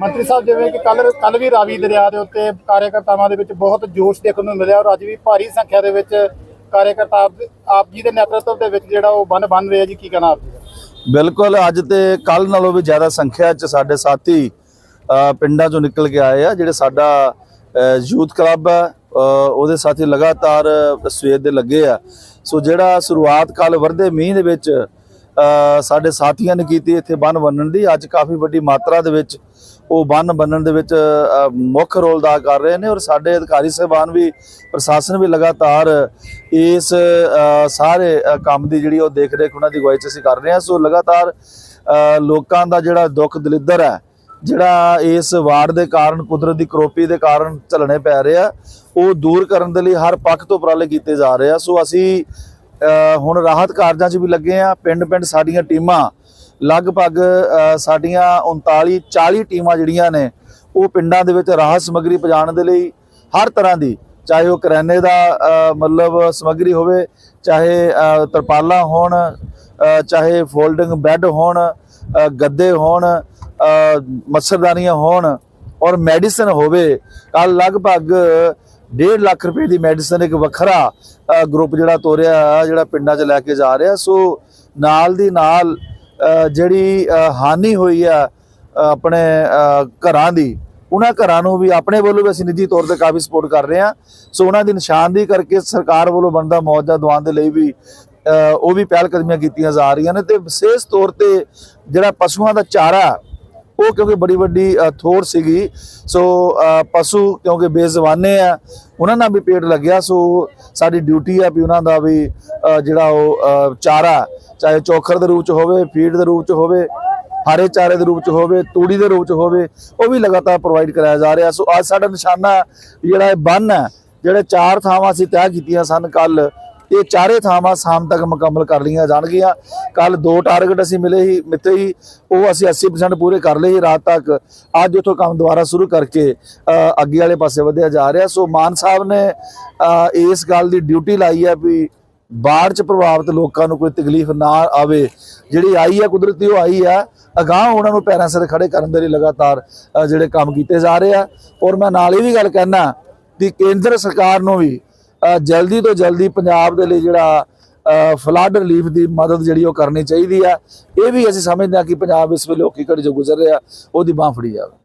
ਮੰਤਰੀ ਸਾਹਿਬ, ਜਿਵੇਂ ਕਿ ਕੱਲ ਕੱਲ ਵੀ ਰਾਵੀ ਦਰਿਆ ਦੇ ਉੱਤੇ ਕਾਰਜਕਰਤਾਵਾਂ ਦੇ ਵਿੱਚ ਬਹੁਤ ਜੋਸ਼ ਦੇਖਣ ਨੂੰ ਮਿਲਿਆ ਔਰ ਅੱਜ ਵੀ ਭਾਰੀ ਸੰਖਿਆ ਦੇ ਵਿੱਚ ਕਾਰਜਕਰਤਾ ਆਪ- ਜੀ ਦੇ ਨੇਤਰਤਵ ਦੇ ਵਿੱਚ ਜਿਹੜਾ ਉਹ ਬੰਨ ਬੰਨ ਰਿਹਾ ਜੀ, ਕੀ ਕਹਿਣਾ ਆਪ ਜੀ ਦਾ? ਬਿਲਕੁਲ, ਅੱਜ ਤੇ ਕੱਲ ਨਾਲੋਂ ਵੀ ਜ਼ਿਆਦਾ ਸੰਖਿਆ 'ਚ ਸਾਡੇ ਸਾਥੀ ਪਿੰਡਾਂ 'ਚੋਂ ਨਿਕਲ ਕੇ ਆਏ ਆ, ਜਿਹੜੇ ਸਾਡਾ ਯੂਥ ਕਲੱਬ ਹੈ ਉਹਦੇ ਸਾਥੀ ਲਗਾਤਾਰ ਸਵੇਰ ਦੇ ਲੱਗੇ ਆ। ਸੋ ਜਿਹੜਾ ਸ਼ੁਰੂਆਤ ਕੱਲ ਵਰਦੇ ਮੀਂਹ ਦੇ ਵਿੱਚ ਸਾਡੇ ਸਾਥੀਆਂ ਨੇ ਕੀਤੀ ਇੱਥੇ ਬੰਨ ਬੰਨਣ ਦੀ। ਅੱਜ ਕਾਫੀ ਵੱਡੀ ਮਾਤਰਾ ਦੇ ਵਿੱਚ ਉਹ ਬੰਨ ਬੰਨਣ ਦੇ ਵਿੱਚ ਮੁੱਖ ਰੋਲ ਅਦਾ ਕਰ ਰਹੇ ਨੇ ਔਰ ਸਾਡੇ ਅਧਿਕਾਰੀ ਸਹਿਬਾਨ ਵੀ, ਪ੍ਰਸ਼ਾਸਨ ਵੀ ਲਗਾਤਾਰ ਇਸ ਸਾਰੇ ਕੰਮ ਦੀ ਜਿਹੜੀ ਉਹ ਦੇਖ ਰੇਖ ਉਹਨਾਂ ਦੀ ਅਗਵਾਈ 'ਚ ਅਸੀਂ ਕਰ ਰਹੇ ਹਾਂ। ਸੋ ਲਗਾਤਾਰ ਲੋਕਾਂ ਦਾ ਜਿਹੜਾ ਦੁੱਖ ਦਲਿੱਦਰ ਹੈ, ਜਿਹੜਾ ਇਸ ਵਾਰਡ ਦੇ ਕਾਰਨ, ਕੁਦਰਤ ਦੀ ਕਰੋਪੀ ਦੇ ਕਾਰਨ ਝੱਲਣੇ ਪੈ ਰਹੇ ਆ, ਉਹ ਦੂਰ ਕਰਨ ਦੇ ਲਈ ਹਰ ਪੱਖ ਤੋਂ ਉਪਰਾਲੇ ਕੀਤੇ ਜਾ ਰਹੇ ਆ। ਸੋ ਅਸੀਂ ਹੁਣ ਰਾਹਤ ਕਾਰਜਾਂ 'ਚ ਵੀ ਲੱਗੇ ਆ। ਪਿੰਡ ਪਿੰਡ ਸਾਡੀਆਂ ਟੀਮਾਂ ਲਗਭਗ ਸਾਡੀਆਂ 39 40 ਟੀਮਾਂ ਜਿਹੜੀਆਂ ਨੇ, ਉਹ ਪਿੰਡਾਂ ਦੇ ਵਿੱਚ ਰਾਹਤ ਸਮੱਗਰੀ ਪਹੁੰਚਾਉਣ ਦੇ ਲਈ ਹਰ ਤਰ੍ਹਾਂ ਦੀ, ਚਾਹੇ ਉਹ ਕਰਿਆਨੇ ਦਾ ਮਤਲਬ ਸਮੱਗਰੀ ਹੋਵੇ, ਚਾਹੇ ਤਰਪਾਲਾਂ ਹੋਣ ਚਾਹੇ ਫੋਲਡਿੰਗ ਬੈੱਡ ਹੋਣ ਗੱਦੇ ਹੋਣ ਮੱਛਰਦਾਨੀਆਂ ਹੋਣ ਔਰ ਮੈਡੀਸਨ ਹੋਵੇ ਕੱਲ ਲਗਭਗ 1.5 ਲੱਖ ਰੁਪਏ ਦੀ ਮੈਡੀਸਨ ਇੱਕ ਵੱਖਰਾ ਗਰੁੱਪ ਜਿਹੜਾ ਤੋਰਿਆ, ਜਿਹੜਾ ਪਿੰਡਾਂ 'ਚ ਲੈ ਕੇ ਜਾ ਰਿਹਾ। ਸੋ ਨਾਲ ਦੀ ਨਾਲ ਜਿਹੜੀ ਹਾਨੀ ਹੋਈ ਆ ਆਪਣੇ ਘਰਾਂ ਦੀ, ਉਹਨਾਂ ਘਰਾਂ ਨੂੰ ਵੀ ਆਪਣੇ ਵੱਲੋਂ ਵੀ ਅਸੀਂ ਨਿੱਜੀ ਤੌਰ ਤੇ ਕਾਫੀ ਸਪੋਰਟ ਕਰ ਰਹੇ ਹਾਂ। ਸੋ ਉਹਨਾਂ ਦੀ ਨਿਸ਼ਾਨਦੇਹੀ ਕਰਕੇ ਸਰਕਾਰ ਵੱਲੋਂ ਬਣਦਾ ਮੁਆਵਜ਼ਾ ਦਿਵਾਉਣ ਦੇ ਲਈ ਵੀ ਉਹ ਵੀ ਪਹਿਲ ਕਦਮੀਆਂ ਕੀਤੀਆਂ ਜਾ ਰਹੀਆਂ ਨੇ ਤੇ ਵਿਸ਼ੇਸ਼ ਤੌਰ ਤੇ ਜਿਹੜਾ ਪਸ਼ੂਆਂ ਦਾ ਚਾਰਾ ਉਹ ਕਿਉਂਕਿ ਬੜੀ ਵੱਡੀ ਥੋੜ ਸੀਗੀ। ਸੋ ਪਸ਼ੂ ਕਿਉਂਕਿ ਬੇਜ਼ਬਾਨੇ ਆ, ਉਹਨਾਂ ਨਾਲ ਵੀ ਪੇਟ ਲੱਗਿਆ। ਸੋ, ਸਾਡੀ ਡਿਊਟੀ ਆ ਵੀ ਉਹਨਾਂ ਦਾ ਵੀ ਜਿਹੜਾ ਉਹ ਚਾਰਾ, ਚਾਹੇ ਚੋਖਰ ਦੇ ਰੂਪ ਚ ਹੋਵੇ, ਫੀਡ ਦੇ ਰੂਪ ਚ ਹੋਵੇ, ਹਰੇ ਚਾਰੇ ਦੇ ਰੂਪ ਚ ਹੋਵੇ, ਤੂੜੀ ਦੇ ਰੂਪ ਚ ਹੋਵੇ, ਉਹ ਵੀ ਲਗਾਤਾਰ ਪ੍ਰੋਵਾਈਡ ਕਰਾਇਆ ਜਾ ਰਿਹਾ। ਸੋ, ਅੱਜ ਸਾਡਾ ਨਿਸ਼ਾਨਾ ਜਿਹੜਾ ਇਹ ਬੰਨ ਹੈ, ਜਿਹੜੇ ਚਾਰ ਥਾਵਾਂ ਅਸੀਂ ਤੈਅ ਕੀਤੀਆਂ ਸਨ ਕੱਲ ਇਹ ਚਾਰੇ ਥਾਵਾਂ ਸ਼ਾਮ ਤੱਕ ਮੁਕੰਮਲ ਕਰ ਲਈਆਂ ਜਾਣਗੀਆਂ। ਕੱਲ ਦੋ ਟਾਰਗੇਟ ਅਸੀਂ ਮਿਲੇ ਹੀ ਮਿੱਤੇ ਹੀ ਉਹ ਅਸੀਂ 80% ਪੂਰੇ ਕਰ ਲਏ ਸੀ ਰਾਤ ਤੱਕ। ਅੱਜ ਉਥੋਂ ਕੰਮ ਦੁਬਾਰਾ ਸ਼ੁਰੂ ਕਰਕੇ ਅੱਗੇ ਵਾਲੇ ਪਾਸੇ ਵਧਿਆ ਜਾ ਰਿਹਾ। ਸੋ ਮਾਨ ਸਾਹਿਬ ਨੇ ਇਸ ਗੱਲ ਦੀ ਡਿਊਟੀ ਲਾਈ ਹੈ ਵੀ ਬਾੜ ਚ ਪ੍ਰਭਾਵਿਤ ਲੋਕਾਂ ਨੂੰ ਕੋਈ ਤਕਲੀਫ ਨਾ ਆਵੇ। ਜਿਹੜੀ ਆਈ ਹੈ, ਕੁਦਰਤੀ ਉਹ ਆਈ ਹੈ। ਅਗਾਹ ਉਹਨਾਂ ਨੂੰ ਪੈਰਾਂ ਸਿਰ ਖੜੇ ਕਰਨ ਦੇ ਲਈ ਲਗਾਤਾਰ ਜਿਹੜੇ ਕੰਮ ਕੀਤੇ ਜਾ ਰਹੇ ਆ। ਔਰ ਮੈਂ ਨਾਲ ਇਹ ਵੀ ਗੱਲ ਕਹਿਣਾ ਕਿ ਕੇਂਦਰ ਸਰਕਾਰ ਨੂੰ ਵੀ ਜਲਦੀ ਤੋਂ ਜਲਦੀ ਪੰਜਾਬ ਦੇ ਲਈ ਜਿਹੜਾ ਫਲੱਡ ਰਿਲੀਫ ਦੀ ਮਦਦ ਜਿਹੜੀ ਉਹ ਕਰਨੀ ਚਾਹੀਦੀ ਆ। ਇਹ ਵੀ ਅਸੀਂ ਸਮਝਦੇ ਹਾਂ ਕਿ ਪੰਜਾਬ ਇਸ ਵੇਲੇ ਔਖੀ ਘੜੀ ਜੋ ਗੁਜ਼ਰ ਰਿਹਾ, ਉਹਦੀ ਬਾਹ ਫੜੀ ਜਾਵੇ।